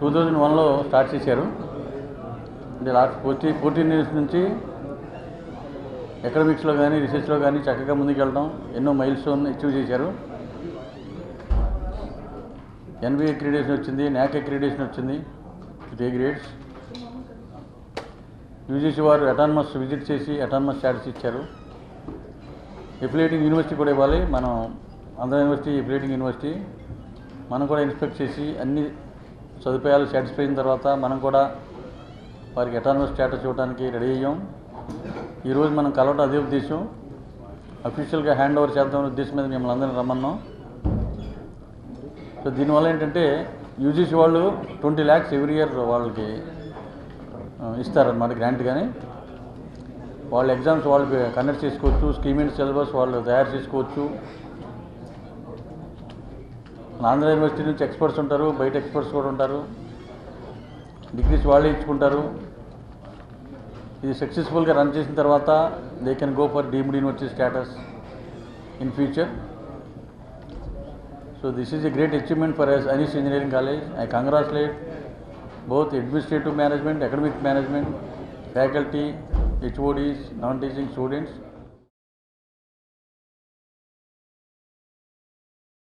Two thousand వన్లో start చేశారు. అంటే లాస్ట్ ఫోర్టీ ఫోర్టీన్ ఇయర్స్ నుంచి ఎకడమిక్స్లో కానీ రీసెర్చ్లో కానీ చక్కగా ముందుకెళ్ళడం ఎన్నో మైల్ స్టోన్ అచీవ్ చేశారు ఎన్బి అక్రిడేషన్ వచ్చింది న్యాక్ అక్రిడేషన్ వచ్చింది త్రీ గ్రేడ్స్ యూజీసీ వారు అటానమస్ విజిట్ చేసి అటానమస్ స్టాటస్ ఇచ్చారు. ఎఫిలేటింగ్ యూనివర్సిటీ కూడా ఇవ్వాలి. మనం ఆంధ్ర యూనివర్సిటీ ఎఫిలేటింగ్ యూనివర్సిటీ మనం కూడా ఇన్స్పెక్ట్ చేసి అన్ని సదుపాయాలు సాటిస్ఫై అయిన తర్వాత మనం కూడా వారికి అటానమస్ స్టేటస్ ఇవ్వడానికి రెడీ అయ్యాం. ఈరోజు మనం కలవడం అదే ఉద్దేశం అఫీషియల్గా హ్యాండ్ ఓవర్ చేద్దాం ఉద్దేశం మీద మిమ్మల్ని అందరినీ రమ్మన్నాం. సో దీనివల్ల ఏంటంటే యూజీసీ వాళ్ళు ట్వంటీ ల్యాక్స్ ఎవ్రీ ఇయర్ వాళ్ళకి ఆ, ఇస్తారన్నమాట గ్రాంట్ కానీ వాళ్ళ ఎగ్జామ్స్ వాళ్ళు కండక్ట్ చేసుకోవచ్చు స్కీమ్ అండ్ సిలబస్ వాళ్ళు తయారు చేసుకోవచ్చు. ఆంధ్ర యూనివర్సిటీ నుంచి ఎక్స్పర్ట్స్ ఉంటారు బయట ఎక్స్పర్ట్స్ కూడా ఉంటారు. డిగ్రీస్ వాళ్ళే ఇచ్చుకుంటారు. ఇది సక్సెస్ఫుల్గా రన్ చేసిన తర్వాత they can go for deemed university status in future so this is a great achievement for S Anees engineering college I congratulate both administrative management academic management faculty HODs non teaching students